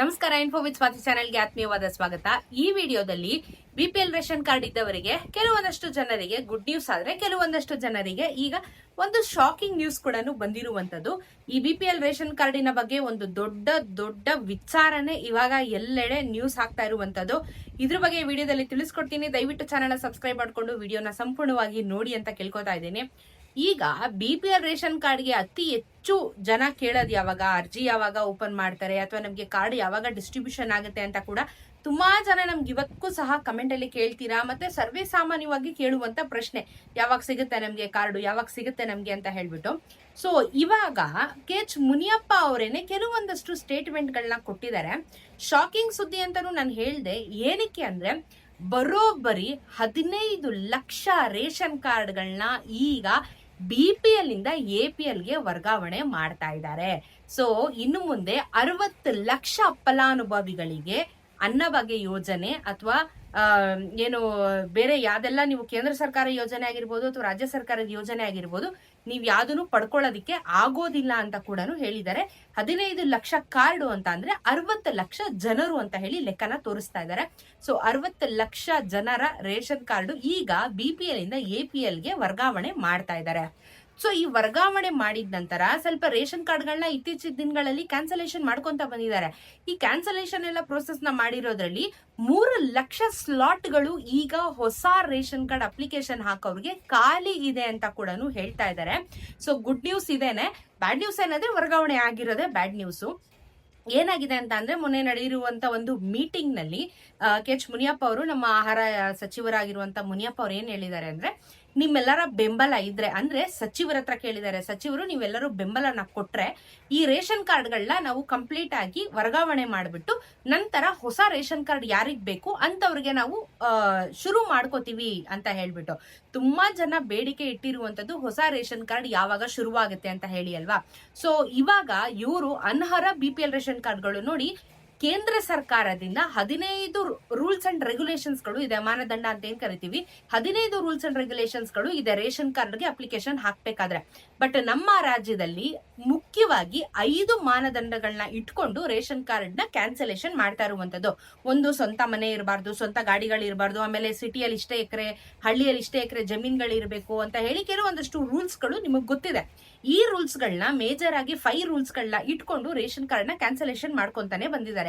ನಮಸ್ಕಾರ info with Swati ಚಾನೆಲ್ಗೆ ಆತ್ಮೀಯವಾದ ಸ್ವಾಗತ. ಈ ವಿಡಿಯೋದಲ್ಲಿ ಬಿಪಿಎಲ್ ರೇಷನ್ ಕಾರ್ಡ್ ಇದ್ದವರಿಗೆ ಕೆಲವೊಂದಷ್ಟು ಜನರಿಗೆ ಗುಡ್ ನ್ಯೂಸ್ ಆದ್ರೆ ಕೆಲವೊಂದಷ್ಟು ಜನರಿಗೆ ಈಗ ಒಂದು ಶಾಕಿಂಗ್ ನ್ಯೂಸ್ ಕೂಡ ಬಂದಿರುವಂತದ್ದು ಈ ಬಿಪಿಎಲ್ ರೇಷನ್ ಕಾರ್ಡಿನ ಬಗ್ಗೆ ಒಂದು ದೊಡ್ಡ ದೊಡ್ಡ ವಿಚಾರನೆ ಇವಾಗ ಎಲ್ಲೆಡೆ ನ್ಯೂಸ್ ಆಗ್ತಾ ಇರುವಂತದ್ದು ಇದ್ರ ಬಗ್ಗೆ ವಿಡಿಯೋದಲ್ಲಿ ತಿಳಿಸ್ಕೊಡ್ತೀನಿ. ದಯವಿಟ್ಟು ಚಾನೆಲ್ ಸಬ್ಸ್ಕ್ರೈಬ್ ಮಾಡ್ಕೊಂಡು ವಿಡಿಯೋನ ಸಂಪೂರ್ಣವಾಗಿ ನೋಡಿ ಅಂತ ಕೇಳ್ಕೊತಾ ಇದ್ದೀನಿ. ಈಗ ಬಿ ಪಿ ಎಲ್ ರೇಷನ್ ಕಾರ್ಡ್ಗೆ ಅತಿ ಹೆಚ್ಚು ಜನ ಕೇಳೋದು ಯಾವಾಗ? ಅರ್ಜಿ ಯಾವಾಗ ಓಪನ್ ಮಾಡ್ತಾರೆ? ಅಥವಾ ನಮಗೆ ಕಾರ್ಡ್ ಯಾವಾಗ ಡಿಸ್ಟ್ರಿಬ್ಯೂಷನ್ ಆಗುತ್ತೆ ಅಂತ ಕೂಡ ತುಂಬಾ ಜನ ನಮ್ಗೆ ಇವತ್ತಿಗೂ ಸಹ ಕಮೆಂಟ್ ಅಲ್ಲಿ ಕೇಳ್ತೀರಾ? ಮತ್ತೆ ಸರ್ವೇ ಸಾಮಾನ್ಯವಾಗಿ ಕೇಳುವಂತ ಪ್ರಶ್ನೆ, ಯಾವಾಗ ಸಿಗುತ್ತೆ ನಮ್ಗೆ ಕಾರ್ಡು? ಯಾವಾಗ ಸಿಗುತ್ತೆ ನಮ್ಗೆ ಅಂತ ಹೇಳ್ಬಿಟ್ಟು. ಸೊ ಇವಾಗ ಕೆ ಎಚ್ ಮುನಿಯಪ್ಪ ಅವರೇನೆ ಕೆಲವೊಂದಷ್ಟು ಸ್ಟೇಟ್ಮೆಂಟ್ಗಳನ್ನ ಕೊಟ್ಟಿದ್ದಾರೆ. ಶಾಕಿಂಗ್ ಸುದ್ದಿ ಅಂತಾನು ನಾನು ಹೇಳ್ದೆ, ಏನಕ್ಕೆ ಅಂದ್ರೆ ಬರೋಬ್ಬರಿ ಹದಿನೈದು ಲಕ್ಷ ರೇಷನ್ ಕಾರ್ಡ್ಗಳನ್ನ ಈಗ ಬಿ ಪಿ ಎಲ್ ಇಂದ ಎ ಪಿ ಎಲ್ಗೆ ವರ್ಗಾವಣೆ ಮಾಡ್ತಾ ಇದ್ದಾರೆ. ಸೊ ಇನ್ನು ಮುಂದೆ ಅರವತ್ತು ಲಕ್ಷ ಫಲಾನುಭವಿಗಳಿಗೆ ಅನ್ನಭಾಗ್ಯ ಯೋಜನೆ ಅಥವಾ ಏನು ಬೇರೆ ಯಾವ್ದೆಲ್ಲ ನೀವು ಕೇಂದ್ರ ಸರ್ಕಾರ ಯೋಜನೆ ಆಗಿರ್ಬೋದು ಅಥವಾ ರಾಜ್ಯ ಸರ್ಕಾರದ ಯೋಜನೆ ಆಗಿರ್ಬೋದು, ನೀವು ಯಾವ್ದನ್ನು ಪಡ್ಕೊಳ್ಳೋದಿಕ್ಕೆ ಆಗೋದಿಲ್ಲ ಅಂತ ಕೂಡ ಹೇಳಿದ್ದಾರೆ. ಹದಿನೈದು ಲಕ್ಷ ಕಾರ್ಡು ಅಂತ ಅಂದ್ರೆ ಅರವತ್ತು ಲಕ್ಷ ಜನರು ಅಂತ ಹೇಳಿ ಲೆಕ್ಕನ ತೋರಿಸ್ತಾ ಇದ್ದಾರೆ. ಸೊ, ಅರವತ್ತು ಲಕ್ಷ ಜನರ ರೇಷನ್ ಕಾರ್ಡು ಈಗ ಬಿ ಪಿ ಎಲ್ ಇಂದ ಎ ಪಿ ಎಲ್ಗೆ ವರ್ಗಾವಣೆ ಮಾಡ್ತಾ ಇದ್ದಾರೆ. ಸೊ ಈ ವರ್ಗಾವಣೆ ಮಾಡಿದ ನಂತರ ಸ್ವಲ್ಪ ರೇಷನ್ ಕಾರ್ಡ್ಗಳನ್ನ ಇತ್ತೀಚಿನ ದಿನಗಳಲ್ಲಿ ಕ್ಯಾನ್ಸಲೇಷನ್ ಮಾಡ್ಕೊಂತ ಬಂದಿದ್ದಾರೆ. ಈ ಕ್ಯಾನ್ಸಲೇಷನ್ ಎಲ್ಲ ಪ್ರೋಸೆಸ್ನ ಮಾಡಿರೋದ್ರಲ್ಲಿ ಮೂರು ಲಕ್ಷ ಸ್ಲಾಟ್ಗಳು ಈಗ ಹೊಸ ರೇಷನ್ ಕಾರ್ಡ್ ಅಪ್ಲಿಕೇಶನ್ ಹಾಕೋರಿಗೆ ಖಾಲಿ ಇದೆ ಅಂತ ಕೂಡ ಹೇಳ್ತಾ ಇದ್ದಾರೆ. ಸೊ ಗುಡ್ ನ್ಯೂಸ್ ಇದೇನೆ. ಬ್ಯಾಡ್ ನ್ಯೂಸ್ ಏನಂದ್ರೆ ವರ್ಗಾವಣೆ ಆಗಿರೋದೇ ಬ್ಯಾಡ್ ನ್ಯೂಸು ಏನಾಗಿದೆ ಅಂತ ಅಂದ್ರೆ ಮೊನ್ನೆ ನಡೆಯಿರುವಂತ ಒಂದು ಮೀಟಿಂಗ್ನಲ್ಲಿ ಕೆ ಎಚ್ ಮುನಿಯಪ್ಪ ಅವರು ನಮ್ಮ ಆಹಾರ ಸಚಿವರಾಗಿರುವಂತ ಮುನಿಯಪ್ಪ ಅವ್ರು ಏನ್ ಹೇಳಿದ್ದಾರೆ ಅಂದ್ರೆ ನಿಮ್ಮೆಲ್ಲರ ಬೆಂಬಲ ಇದ್ರೆ, ಅಂದ್ರೆ ಸಚಿವರ ಹತ್ರ ಕೇಳಿದ್ದಾರೆ. ಸಚಿವರು, ನೀವೆಲ್ಲರೂ ಬೆಂಬಲನ ಕೊಟ್ರೆ ಈ ರೇಷನ್ ಕಾರ್ಡ್ಗಳನ್ನ ನಾವು ಕಂಪ್ಲೀಟ್ ಆಗಿ ವರ್ಗಾವಣೆ ಮಾಡಿಬಿಟ್ಟು ನಂತರ ಹೊಸ ರೇಷನ್ ಕಾರ್ಡ್ ಯಾರಿಗ್ ಬೇಕು ಅಂತವ್ರಿಗೆ ನಾವು ಶುರು ಮಾಡ್ಕೋತೀವಿ ಅಂತ ಹೇಳ್ಬಿಟ್ಟು. ತುಂಬಾ ಜನ ಬೇಡಿಕೆ ಇಟ್ಟಿರುವಂತದ್ದು ಹೊಸ ರೇಷನ್ ಕಾರ್ಡ್ ಯಾವಾಗ ಶುರುವಾಗುತ್ತೆ ಅಂತ ಹೇಳಿ ಅಲ್ವಾ? ಸೊ ಇವಾಗ ಇವರು ಅನರ್ಹ ಬಿ ಪಿ ಎಲ್ ರೇಷನ್ ಕಾರ್ಡ್ಗಳು ನೋಡಿ ಕೇಂದ್ರ ಸರ್ಕಾರದಿಂದ ಹದಿನೈದು ರೂಲ್ಸ್ ಅಂಡ್ ರೆಗ್ಯುಲೇಷನ್ಸ್ಗಳು ಇದೆ, ಮಾನದಂಡ ಅಂತ ಏನ್ ಕರಿತೀವಿ? ಹದಿನೈದು ರೂಲ್ಸ್ ಅಂಡ್ ರೆಗ್ಯುಲೇಷನ್ಸ್ಗಳು ಇದೆ, ರೇಷನ್ ಕಾರ್ಡ್ಗೆ ಅಪ್ಲಿಕೇಶನ್ ಹಾಕ್ಬೇಕಾದ್ರೆ. ಬಟ್ ನಮ್ಮ ರಾಜ್ಯದಲ್ಲಿ ಮುಖ್ಯವಾಗಿ ಐದು ಮಾನದಂಡಗಳನ್ನ ಇಟ್ಕೊಂಡು ರೇಷನ್ ಕಾರ್ಡ್ನ ಕ್ಯಾನ್ಸಲೇಷನ್ ಮಾಡ್ತಾ ಇರುವಂತದ್ದು ಒಂದು ಸ್ವಂತ ಮನೆ ಇರಬಾರ್ದು, ಸ್ವಂತ ಗಾಡಿಗಳು ಇರಬಾರ್ದು, ಆಮೇಲೆ ಸಿಟಿಯಲ್ಲಿ ಇಷ್ಟೇ ಎಕರೆ, ಹಳ್ಳಿಯಲ್ಲಿ ಇಷ್ಟೇ ಎಕರೆ ಜಮೀನ್ಗಳು ಇರಬೇಕು ಅಂತ ಹೇಳಿ ಕೆಲವೊಂದಷ್ಟು ರೂಲ್ಸ್ಗಳು ನಿಮಗೆ ಗೊತ್ತಿದೆ. ಈ ರೂಲ್ಸ್ ಗಳನ್ನ ಮೇಜರ್ ಆಗಿ ಫೈವ್ ರೂಲ್ಸ್ ಗಳನ್ನ ಇಟ್ಕೊಂಡು ರೇಷನ್ ಕಾರ್ಡ್ನ ಕ್ಯಾನ್ಸಲೇಷನ್ ಮಾಡ್ಕೊಂತಾನೆ ಬಂದಿದ್ದಾರೆ.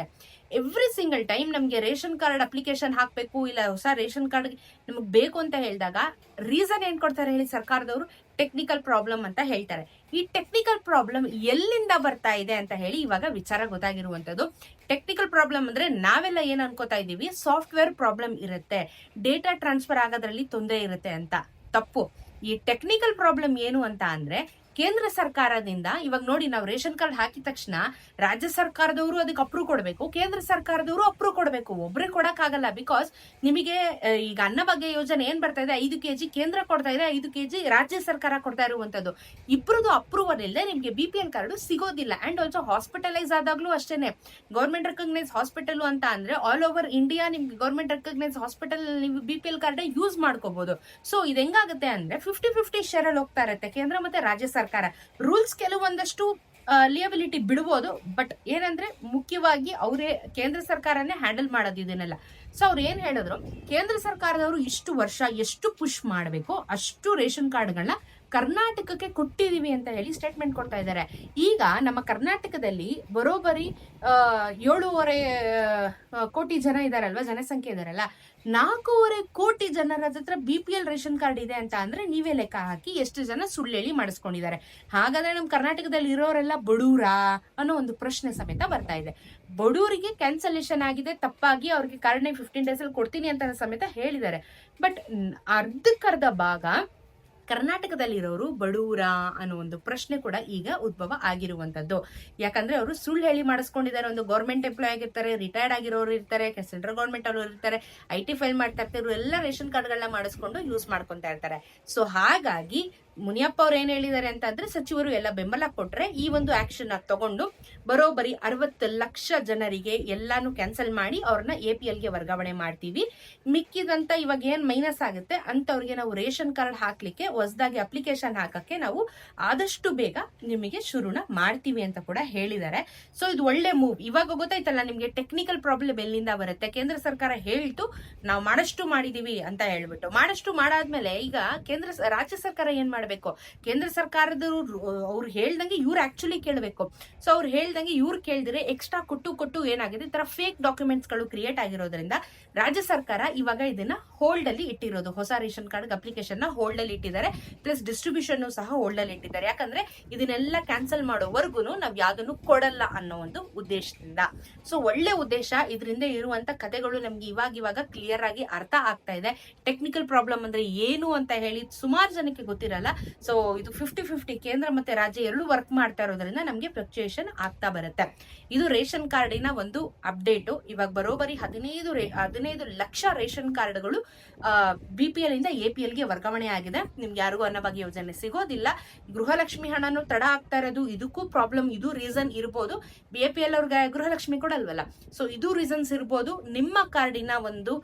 ಎವ್ರಿ ಸಿಂಗಲ್ ಟೈಮ್ ನಮಗೆ ರೇಷನ್ ಕಾರ್ಡ್ ಅಪ್ಲಿಕೇಶನ್ ಹಾಕಬೇಕು ಇಲ್ಲ ಹೊಸ ರೇಷನ್ ಕಾರ್ಡ್ ನಮಗ್ ಬೇಕು ಅಂತ ಹೇಳಿದಾಗ ರೀಸನ್ ಏನು ಕೊಡ್ತಾರೆ ಹೇಳಿ ಸರ್ಕಾರದವರು? ಟೆಕ್ನಿಕಲ್ ಪ್ರಾಬ್ಲಮ್ ಅಂತ ಹೇಳ್ತಾರೆ. ಈ ಟೆಕ್ನಿಕಲ್ ಪ್ರಾಬ್ಲಮ್ ಎಲ್ಲಿಂದ ಬರ್ತಾ ಇದೆ ಅಂತ ಹೇಳಿ ಇವಾಗ ವಿಚಾರ ಗೊತ್ತಾಗಿರುವಂಥದ್ದು. ಟೆಕ್ನಿಕಲ್ ಪ್ರಾಬ್ಲಮ್ ಅಂದ್ರೆ ನಾವೆಲ್ಲ ಏನು ಅನ್ಕೋತಾ ಇದೀವಿ ಸಾಫ್ಟ್ವೇರ್ ಪ್ರಾಬ್ಲಮ್ ಇರುತ್ತೆ. ಡೇಟಾ ಟ್ರಾನ್ಸ್ಫರ್ ಆಗೋದ್ರಲ್ಲಿ ತೊಂದರೆ ಇರುತ್ತೆ ಅಂತ. ತಪ್ಪು. ಈ ಟೆಕ್ನಿಕಲ್ ಪ್ರಾಬ್ಲಮ್ ಏನು ಅಂತ ಅಂದ್ರೆ ಕೇಂದ್ರ ಸರ್ಕಾರದಿಂದ, ಇವಾಗ ನೋಡಿ ನಾವು ರೇಷನ್ ಕಾರ್ಡ್ ಹಾಕಿದ ತಕ್ಷಣ ರಾಜ್ಯ ಸರ್ಕಾರದವರು ಅದಕ್ಕೆ ಅಪ್ರೂವ್ ಕೊಡಬೇಕು, ಕೇಂದ್ರ ಸರ್ಕಾರದವರು ಅಪ್ರೂವ್ ಕೊಡಬೇಕು ಒಬ್ಬರೇ ಕೊಡೋಕ್ಕಾಗಲ್ಲ ಬಿಕಾಸ್ ನಿಮಗೆ ಈಗ ಅನ್ನಭಾಗ್ಯ ಯೋಜನೆ ಏನು ಬರ್ತಾ ಇದೆ, ಐದು ಕೆಜಿ ಕೇಂದ್ರ ಕೊಡ್ತಾ ಇದೆ, ಐದು ಕೆಜಿ ರಾಜ್ಯ ಸರ್ಕಾರ ಕೊಡ್ತಾ ಇರುವಂತದ್ದು. ಇಬ್ಬರದು ಅಪ್ರೂವಲ್ ಇಲ್ಲದೆ ನಿಮಗೆ ಬಿ ಪಿ ಎಲ್ ಕಾರ್ಡ್ ಸಿಗೋದಿಲ್ಲ ಅಂಡ್ ಆಲ್ಸೋ ಹಾಸ್ಪಿಟಲೈಸ್ ಆದಾಗ್ಲೂ ಅಷ್ಟೇನೆ. ಗೌರ್ಮೆಂಟ್ ರೆಕಗ್ನೈಸ್ ಹಾಸ್ಪಿಟಲ್ ಅಂತ ಅಂದ್ರೆ ಆಲ್ ಓವರ್ ಇಂಡಿಯಾ ನಿಮ್ಗೆ ಗೌರ್ಮೆಂಟ್ ರೆಕಗ್ನೈಸ್ ಹಾಸ್ಪಿಟಲ್ ನೀವು B P L card use ಮಾಡ್ಕೋಬಹುದು ಸೊ ಇದು ಹೆಂಗಾಗುತ್ತೆ ಅಂದ್ರೆ ಫಿಫ್ಟಿ ಫಿಫ್ಟಿ ಶೇರಲ್ಲಿ ಹೋಗ್ತಾ ಇರುತ್ತೆ, ಕೇಂದ್ರ ಮತ್ತೆ ರಾಜ್ಯ ಸರ್ಕಾರ. ರೂಲ್ಸ್ ಕೆಲವೊಂದಷ್ಟು ಲಿಯಬಿಲಿಟಿ ಬಿಡ್ಬೋದು ಬಟ್ ಏನಂದ್ರೆ ಮುಖ್ಯವಾಗಿ ಅವರೇ ಕೇಂದ್ರ ಸರ್ಕಾರನೇ ಹ್ಯಾಂಡಲ್ ಮಾಡೋದು ಇದನ್ನೆಲ್ಲ. ಸೊ ಅವ್ರು ಏನ್ ಹೇಳಿದ್ರು? ಕೇಂದ್ರ ಸರ್ಕಾರದವರು ಇಷ್ಟು ವರ್ಷ ಎಷ್ಟು ಪುಷ್ ಮಾಡಬೇಕು ಅಷ್ಟು ರೇಷನ್ ಕಾರ್ಡ್ಗಳನ್ನ ಕರ್ನಾಟಕಕ್ಕೆ ಕೊಟ್ಟಿದೀವಿ ಅಂತ ಹೇಳಿ ಸ್ಟೇಟ್ಮೆಂಟ್ ಕೊಡ್ತಾ ಇದ್ದಾರೆ. ಈಗ ನಮ್ಮ ಕರ್ನಾಟಕದಲ್ಲಿ ಬರೋಬ್ಬರಿ ಏಳೂವರೆ ಕೋಟಿ ಜನ ಇದಾರಲ್ವ, ಜನಸಂಖ್ಯೆ ಇದಾರಲ್ಲ, ನಾಲ್ಕೂವರೆ ಕೋಟಿ ಜನರ ಹತ್ರ B P L ration card ಇದೆ ಅಂತ ಅಂದ್ರೆ ನೀವೇ ಲೆಕ್ಕ ಹಾಕಿ ಎಷ್ಟು ಜನ ಸುಳ್ಳೇಳಿ ಮಾಡಿಸ್ಕೊಂಡಿದ್ದಾರೆ. ಹಾಗಾದ್ರೆ ನಮ್ಮ ಕರ್ನಾಟಕದಲ್ಲಿ ಇರೋರೆಲ್ಲ ಬಡೂರ ಅನ್ನೋ ಒಂದು ಪ್ರಶ್ನೆ ಸಮೇತ ಬರ್ತಾ ಇದೆ. ಬಡೂರಿಗೆ ಕ್ಯಾನ್ಸಲೇಷನ್ ಆಗಿದೆ, ತಪ್ಪಾಗಿ ಅವ್ರಿಗೆ ಕಾರ್ಡ್ನೇ ಫಿಫ್ಟೀನ್ ಡೇಸ್ ಅಲ್ಲಿ ಕೊಡ್ತೀನಿ ಅಂತ ಸಮೇತ ಹೇಳಿದ್ದಾರೆ. ಬಟ್ ಅರ್ಧಕ್ಕರ್ಧ ಭಾಗ ಕರ್ನಾಟಕದಲ್ಲಿರೋರು ಬಡೂರ ಅನ್ನೋ ಒಂದು ಪ್ರಶ್ನೆ ಕೂಡ ಈಗ ಉದ್ಭವ ಆಗಿರುವಂತದ್ದು ಯಾಕಂದ್ರೆ ಅವರು ಸುಳ್ಳು ಹೇಳಿ ಮಾಡಿಸ್ಕೊಂಡಿದ್ದಾರೆ. ಒಂದು ಗೌರ್ಮೆಂಟ್ ಎಂಪ್ಲಾಯ್ ಆಗಿರ್ತಾರೆ ರಿಟೈರ್ಡ್ ಆಗಿರೋರು ಇರ್ತಾರೆ ಸೆಂಟ್ರಲ್ ಗೌರ್ಮೆಂಟ್ ಅವರು ಇರ್ತಾರೆ ಐ ಟಿ ಫೈಲ್ ಮಾಡ್ತಾ ಇರ್ತಾರೆ ಎಲ್ಲ ರೇಷನ್ ಕಾರ್ಡ್ಗಳನ್ನ ಮಾಡಿಸ್ಕೊಂಡು ಯೂಸ್ ಮಾಡ್ಕೊತಾ ಇರ್ತಾರೆ. ಸೊ ಹಾಗಾಗಿ ಮುನಿಯಪ್ಪ ಅವ್ರು ಏನ್ ಹೇಳಿದ್ದಾರೆ ಅಂತಂದ್ರೆ ಸಚಿವರು ಎಲ್ಲ ಬೆಂಬಲ ಕೊಟ್ರೆ ಈ ಒಂದು ಆಕ್ಷನ್ ತಗೊಂಡು ಬರೋಬ್ಬರಿ ಅರವತ್ತು ಲಕ್ಷ ಜನರಿಗೆ ಎಲ್ಲಾನು ಕ್ಯಾನ್ಸಲ್ ಮಾಡಿ ಅವ್ರನ್ನ ಎ ಪಿ ಎಲ್ಗೆ ವರ್ಗಾವಣೆ ಮಾಡ್ತೀವಿ. ಮಿಕ್ಕಿದಂತ ಇವಾಗ ಏನ್ ಮೈನಸ್ ಆಗುತ್ತೆ? ಅಂತವ್ರಿಗೆ ನಾವು ರೇಷನ್ ಕಾರ್ಡ್ ಹಾಕ್ಲಿಕ್ಕೆ ಹೊಸದಾಗಿ ಅಪ್ಲಿಕೇಶನ್ ಹಾಕಕ್ಕೆ ನಾವು ಆದಷ್ಟು ಬೇಗ ನಿಮಗೆ ಶುರುನ ಮಾಡ್ತೀವಿ ಅಂತ ಕೂಡ ಹೇಳಿದ್ದಾರೆ. ಸೊ ಇದು ಒಳ್ಳೆ ಮೂವ್ ಇವಾಗ ಗೊತ್ತಾಯ್ತಲ್ಲ ನಿಮಗೆ ಟೆಕ್ನಿಕಲ್ ಪ್ರಾಬ್ಲಮ್ ಎಲ್ಲಿಂದ ಬರುತ್ತೆ? ಕೇಂದ್ರ ಸರ್ಕಾರ ಹೇಳ್ತು, ನಾವು ಮಾಡಷ್ಟು ಮಾಡಿದೀವಿ ಅಂತ ಹೇಳ್ಬಿಟ್ಟು. ಮಾಡಷ್ಟು ಮಾಡಾದ್ಮೇಲೆ ಈಗ ಕೇಂದ್ರ ರಾಜ್ಯ ಸರ್ಕಾರ ಏನ್ ಮಾಡಬೇಕು? ಕೇಂದ್ರ ಸರ್ಕಾರದವರು, ಅವ್ರು ಹೇಳ್ದಂಗೆ ಇವ್ರು ಆಕ್ಚುಲಿ ಕೇಳಬೇಕು. ಸೊ ಅವ್ರು ಹೇಳ್ದಂಗೆ ಇವ್ರು ಕೇಳಿದ್ರೆ ಎಕ್ಸ್ಟ್ರಾ ಕೊಟ್ಟು ಕೊಟ್ಟು ಏನಾಗಿದೆ? ಈ ತರ ಫೇಕ್ ಡಾಕ್ಯುಮೆಂಟ್ಸ್ಗಳು ಕ್ರಿಯೇಟ್ ಆಗಿರೋದ್ರಿಂದ ರಾಜ್ಯ ಸರ್ಕಾರ ಇವಾಗ ಇದನ್ನ ಹೋಲ್ಡ್ ಅಲ್ಲಿ ಇಟ್ಟಿರೋದು. ಹೊಸ ರೇಷನ್ ಕಾರ್ಡ್ ಅಪ್ಲಿಕೇಶನ್ನ ಹೋಲ್ಡ್ ಅಲ್ಲಿ ಇಟ್ಟಿದ್ದಾರೆ. ಪ್ಲಸ್ ಡಿಸ್ಟ್ರಿಬ್ಯೂಷನ್ ಸಹ ಹೋಲ್ಡ್ ಅಲ್ಲಿ ಇಟ್ಟಿದ್ದಾರೆ ಯಾಕಂದ್ರೆ ಇದನ್ನೆಲ್ಲ ಕ್ಯಾನ್ಸಲ್ ಮಾಡೋವರೆಗೂ ನಾವು ಯಾವ್ದನ್ನು ಕೊಡಲ್ಲ ಅನ್ನೋ ಒಂದು ಉದ್ದೇಶದಿಂದ. ಸೊ ಒಳ್ಳೆ ಉದ್ದೇಶ ಇದರಿಂದ ಇರುವಂತ ಕಥೆಗಳು ನಮ್ಗೆ ಇವಾಗ ಇವಾಗ ಕ್ಲಿಯರ್ ಆಗಿ ಅರ್ಥ ಆಗ್ತಾ ಇದೆ. ಟೆಕ್ನಿಕಲ್ ಪ್ರಾಬ್ಲಮ್ ಅಂದ್ರೆ ಏನು ಅಂತ ಹೇಳಿ ಸುಮಾರು ಜನಕ್ಕೆ ಗೊತ್ತಿರಲ್ಲ. ಸೊ ಇದು ಫಿಫ್ಟಿ ಫಿಫ್ಟಿ ಕೇಂದ್ರ ಮತ್ತೆ ರಾಜ್ಯ ಎರಡು ವರ್ಕ್ ಮಾಡ್ತಾ ಇರೋದ್ರಿಂದ ನಮ್ಗೆ ಫ್ಲಕ್ಚುಯೇಷನ್ ಆಗ್ತಾ ಬರುತ್ತೆ. ಇದು ರೇಷನ್ ಕಾರ್ಡಿನ ಒಂದು ಅಪ್ಡೇಟು ಇವಾಗ ಬರೋಬರಿ ಹದಿನೈದು ಹದಿನೈದು ಲಕ್ಷ ರೇಷನ್ ಕಾರ್ಡ್ಗಳು ಬಿ ಪಿ ಎಲ್ ಇಂದ ಎ ಪಿ ಎಲ್ಗೆ ವರ್ಗಾವಣೆ ಆಗಿದೆ. ನಿಮ್ಗೆ ಯಾರಿಗೂ ಅನ್ನಭಾಗ್ಯ ಯೋಜನೆ ಸಿಗೋದಿಲ್ಲ. ಗೃಹಲಕ್ಷ್ಮಿ ಹಣನು ತಡ ಆಗ್ತಾ ಇರೋದು, ಇದಕ್ಕೂ ಪ್ರಾಬ್ಲಮ್ ಇದು ರೀಸನ್ ಇರ್ಬೋದು. ಬಿ ಎ ಪಿ ಎಲ್ ಅವ್ರಿಗೆ ಗೃಹಲಕ್ಷ್ಮಿ ಕೊಡಲ್ವಲ್ಲ? ಸೊ ಇದು ರೀಸನ್ಸ್ ಇರ್ಬೋದು. ನಿಮ್ಮ ಕಾರ್ಡಿನ ಒಂದು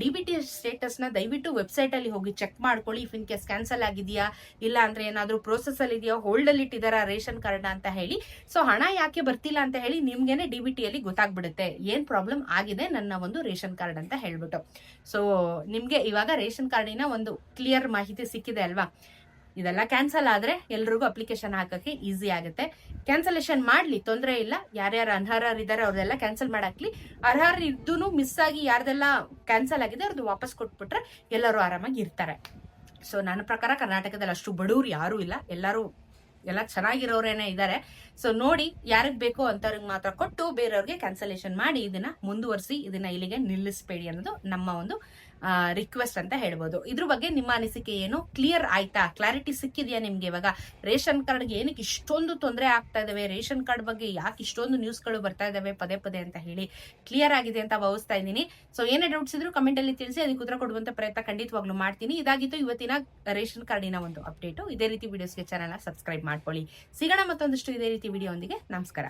ಡಿ ಬಿ ಟಿ ಸ್ಟೇಟಸ್ನ ದಯವಿಟ್ಟು ವೆಬ್ಸೈಟ್ ಅಲ್ಲಿ ಹೋಗಿ ಚೆಕ್ ಮಾಡ್ಕೊಳ್ಳಿ. ಇಫ್ ಇನ್ ಕೇಸ್ ಕ್ಯಾನ್ಸಲ್ ಆಗಿದೆಯಾ, ಇಲ್ಲ ಅಂದ್ರೆ ಏನಾದರೂ ಪ್ರೋಸೆಸ್ ಅಲ್ಲಿ ಇದೆಯಾ ಹೋಲ್ಡ್ ಅಲ್ಲಿ ಇಟ್ಟಿದಾರಾ ರೇಷನ್ ಕಾರ್ಡ್ ಅಂತ ಹೇಳಿ. ಸೊ ಹಣ ಯಾಕೆ ಬರ್ತಿಲ್ಲ ಅಂತ ಹೇಳಿ ನಿಮ್ಗೆನೆ ಡಿ ಬಿ ಟಿ ಅಲ್ಲಿ ಗೊತ್ತಾಗ್ಬಿಡುತ್ತೆ. ಏನ್ ಪ್ರಾಬ್ಲಮ್ ಆಗಿದೆ ನನ್ನ ಒಂದು ರೇಷನ್ ಕಾರ್ಡ್ ಅಂತ ಹೇಳ್ಬಿಟ್ಟು. ಸೊ ನಿಮ್ಗೆ ಇವಾಗ ರೇಷನ್ ಕಾರ್ಡಿನ ಒಂದು ಕ್ಲಿಯರ್ ಮಾಹಿತಿ ಸಿಕ್ಕಿದೆ ಅಲ್ವಾ? ಇದೆಲ್ಲ ಕ್ಯಾನ್ಸಲ್ ಆದ್ರೆ ಎಲ್ರಿಗೂ ಅಪ್ಲಿಕೇಶನ್ ಹಾಕಕ್ಕೆ ಈಸಿ ಆಗುತ್ತೆ. ಕ್ಯಾನ್ಸಲೇಷನ್ ಮಾಡ್ಲಿ, ತೊಂದರೆ ಇಲ್ಲ. ಯಾರ್ಯಾರು ಅನರ್ಹರಿದ್ದಾರೆ ಅವ್ರದೆಲ್ಲ ಕ್ಯಾನ್ಸಲ್ ಮಾಡಾಕ್ಲಿ. ಅರ್ಹರು ಇದ್ದೂ ಮಿಸ್ ಆಗಿ ಯಾರ್ದೆಲ್ಲ ಕ್ಯಾನ್ಸಲ್ ಆಗಿದೆ ಅವ್ರದ್ದು ವಾಪಸ್ ಕೊಟ್ಬಿಟ್ರೆ ಎಲ್ಲರೂ ಆರಾಮಾಗಿ ಇರ್ತಾರೆ. ಸೊ ನನ್ನ ಪ್ರಕಾರ ಕರ್ನಾಟಕದಲ್ಲಿ ಅಷ್ಟು ಬಡವ್ರು ಯಾರೂ ಇಲ್ಲ. ಎಲ್ಲರೂ ಎಲ್ಲ ಚೆನ್ನಾಗಿರೋರೇನೆ ಇದ್ದಾರೆ ಸೊ ನೋಡಿ ಯಾರಿಗ್ ಬೇಕೋ ಅಂತವ್ರಿಗೆ ಮಾತ್ರ ಕೊಟ್ಟು ಬೇರೆಯವ್ರಿಗೆ ಕ್ಯಾನ್ಸಲೇಷನ್ ಮಾಡಿ ಇದನ್ನ ಮುಂದುವರಿಸಿ, ಇದನ್ನ ಇಲ್ಲಿಗೆ ನಿಲ್ಲಿಸಬೇಡಿ ಅನ್ನೋದು ನಮ್ಮ ಒಂದು ರಿಕ್ವೆಸ್ಟ್ ಅಂತ ಹೇಳ್ಬೋದು. ಇದ್ರ ಬಗ್ಗೆ ನಿಮ್ಮ ಅನಿಸಿಕೆ ಏನು? ಕ್ಲಿಯರ್ ಆಯ್ತಾ? ಕ್ಲಾರಿಟಿ ಸಿಕ್ಕಿದ್ಯಾ ನಿಮ್ಗೆ ಇವಾಗ? ರೇಷನ್ ಕಾರ್ಡ್ಗೆ ಏನಕ್ಕೆ ಇಷ್ಟೊಂದು ತೊಂದರೆ ಆಗ್ತಾ ಇದಾವೆ? ರೇಷನ್ ಕಾರ್ಡ್ ಬಗ್ಗೆ ಯಾಕೆ ಇಷ್ಟೊಂದು ನ್ಯೂಸ್ಗಳು ಬರ್ತಾ ಇದಾವೆ? ಪದೇ ಪದೇ ಅಂತ ಹೇಳಿ ಕ್ಲಿಯರ್ ಆಗಿದೆ ಅಂತ ಭಾವಿಸ್ತಾ ಇದ್ದೀನಿ. ಸೊ ಏನೇ ಡೌಟ್ಸ್ ಇದ್ರು ಕಮೆಂಟ್ ಅಲ್ಲಿ ತಿಳಿಸಿ, ಅದಕ್ಕೆ ಉತ್ತರ ಕೊಡುವಂತ ಪ್ರಯತ್ನ ಖಂಡಿತವಾಗ್ಲೂ ಮಾಡ್ತೀನಿ. ಇದಾಗಿತ್ತು ಇವತ್ತಿನ ರೇಷನ್ ಕಾರ್ಡಿನ ಒಂದು ಅಪ್ಡೇಟು ಇದೇ ರೀತಿ ವಿಡಿಯೋಸ್ಗೆ ಚಾನಲ್ನ ಸಬ್ಸ್ಕ್ರೈಬ್ ಮಾಡ್ಕೊಳ್ಳಿ. ಸಿಗೋಣ ಮತ್ತೊಂದಷ್ಟು ಇದೇ ರೀತಿ ವಿಡಿಯೋ ನಮಸ್ಕಾರ.